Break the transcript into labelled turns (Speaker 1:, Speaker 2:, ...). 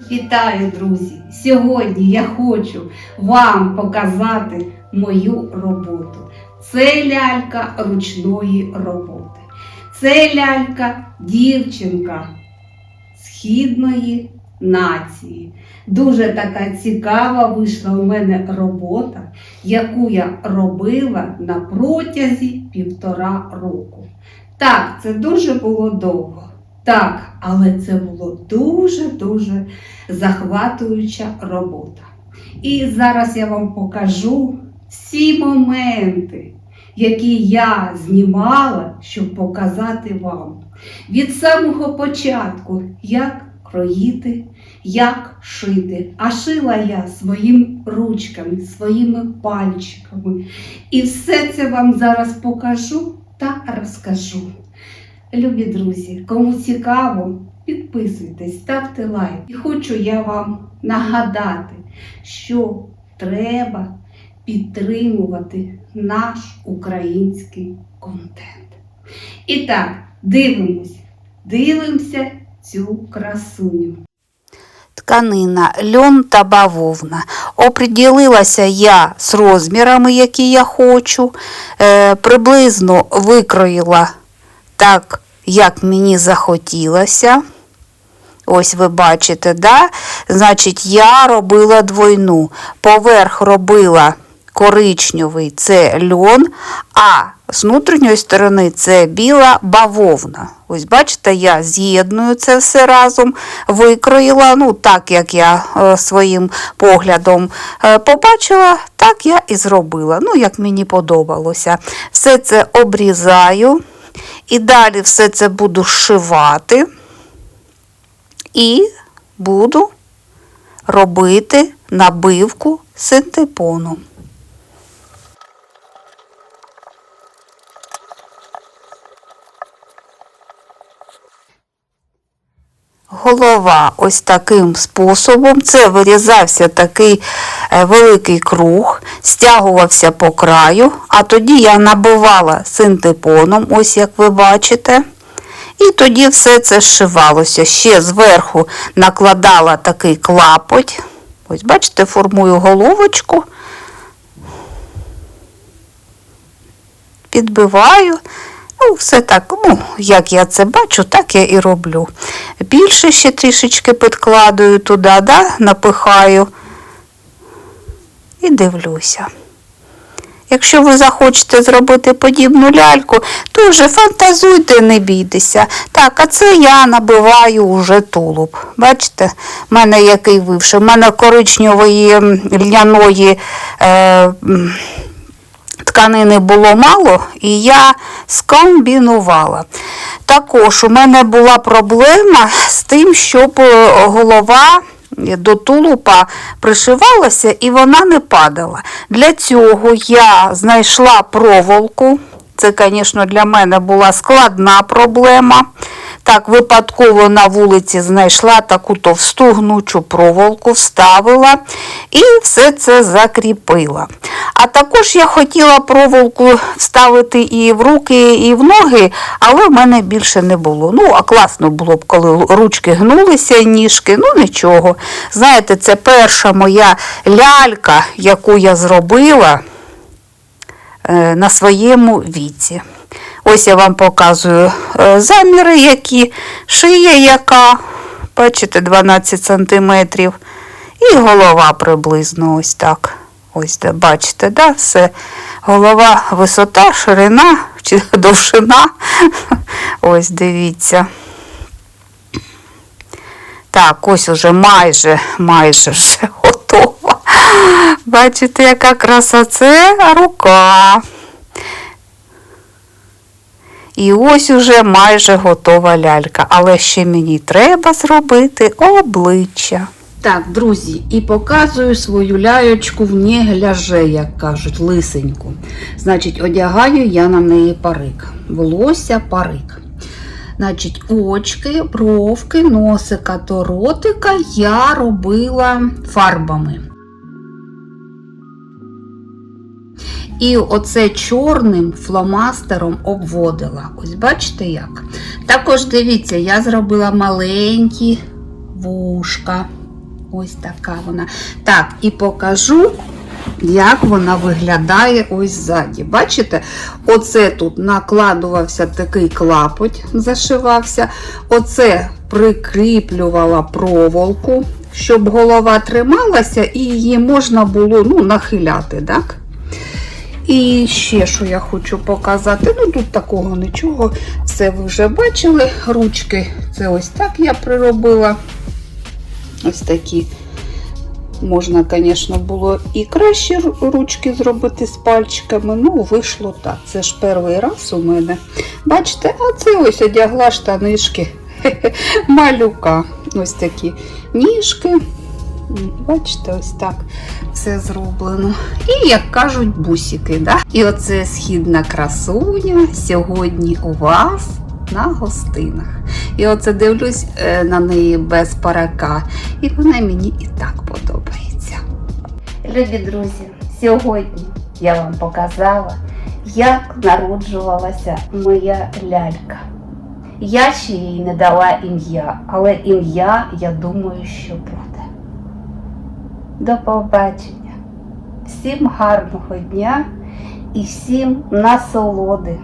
Speaker 1: Вітаю, друзі! Сьогодні я хочу вам показати мою роботу. Це лялька ручної роботи. Це лялька дівчинка східної нації. Дуже така цікава вийшла у мене робота, яку я робила на протязі півтора року. Так, це дуже було довго. Так, але це було дуже-дуже захватуюча робота. І зараз я вам покажу всі моменти, які я знімала, щоб показати вам. Від самого початку, як кроїти, як шити. А шила я своїми ручками, своїми пальчиками. І все це вам зараз покажу та розкажу. Любі друзі, кому цікаво, підписуйтесь, ставте лайк. І хочу я вам нагадати, що треба підтримувати наш український контент. І так, дивимось, дивимося цю красуню.
Speaker 2: Тканина, льон та бавовна. Оприділилася я з розмірами, які я хочу. Е, приблизно викроїла так, як мені захотілося. Ось ви бачите, да? Значить, я робила двойну. Поверх робила коричневий це льон, а з внутрішньої сторони це біла бавовна. Ось бачите, я з'єдную це все разом, викроїла, ну так як я е, своїм поглядом е, побачила, так я і зробила. Ну, як мені подобалося. Все це обрізаю. І далі все це буду шивати і буду робити набивку синтепону. Голова ось таким способом. Це вирізався такий е, великий круг, стягувався по краю, а тоді я набивала синтепоном, ось як ви бачите. І тоді все це зшивалося. Ще зверху накладала такий клапоть. Ось, бачите, формую головочку, підбиваю. Ну, все так, ну, як я це бачу, так я і роблю. Більше ще трішечки підкладую туди, да, напихаю і дивлюся. Якщо ви захочете зробити подібну ляльку, то вже фантазуйте, не бійтеся. Так, а це я набиваю уже тулуб. Бачите, в мене який вивши. В мене коричневої льняної е, тканини було мало, і я скомбінувала. Також у мене була проблема з тим, щоб е, голова до тулупа пришивалася і вона не падала. Для цього я знайшла проволоку. Це, звісно, для мене була складна проблема. Так, випадково на вулиці знайшла таку товсту гнучу проволоку, вставила і все це закріпила. А також я хотіла проволоку вставити і в руки, і в ноги, але в мене більше не було. Ну, а класно було б, коли ручки гнулися ніжки, ну нічого. Знаєте, це перша моя лялька, яку я зробила е, на своєму віці. Ось я вам показую е, заміри, які, шия яка, бачите, 12 сантиметрів. І голова приблизно ось так. Ось бачите, да, все. Голова, висота, ширина чи довжина. Ось дивіться. Так, ось уже майже, майже вже готова. Бачите, яка краса це рука. І ось уже майже готова лялька, але ще мені треба зробити обличчя.
Speaker 1: Так, друзі, і показую свою лялечку в негляже, як кажуть, лисеньку. Значить, одягаю я на неї парик. Волосся парик. Значить, очки, бровки, носика та ротика я робила фарбами. І оце чорним фломастером обводила. Ось бачите як? Також дивіться, я зробила маленькі вушка. Ось така вона. Так, і покажу, як вона виглядає ось ззаді. Бачите, оце тут накладувався такий клапоть, зашивався. Оце прикріплювала проволоку, щоб голова трималася і її можна було ну, нахиляти. так? І ще що я хочу показати. Ну тут такого нічого. Це ви вже бачили. Ручки це ось так я приробила. Ось такі. Можна, звісно, було і краще ручки зробити з пальчиками. Ну, вийшло так. Це ж перший раз у мене. Бачите, а це ось одягла штанишки малюка. Ось такі ніжки. Бачите, ось так все зроблено. І, як кажуть, бусики. Да? І оце східна красуня сьогодні у вас на гостинах. І оце дивлюсь е, на неї без парака. І вона мені і так подобається.
Speaker 2: Любі друзі, сьогодні я вам показала, як народжувалася моя лялька. Я ще їй не дала ім'я, але ім'я, я думаю, що буде. До побачення. Всім гарного дня і всім насолоди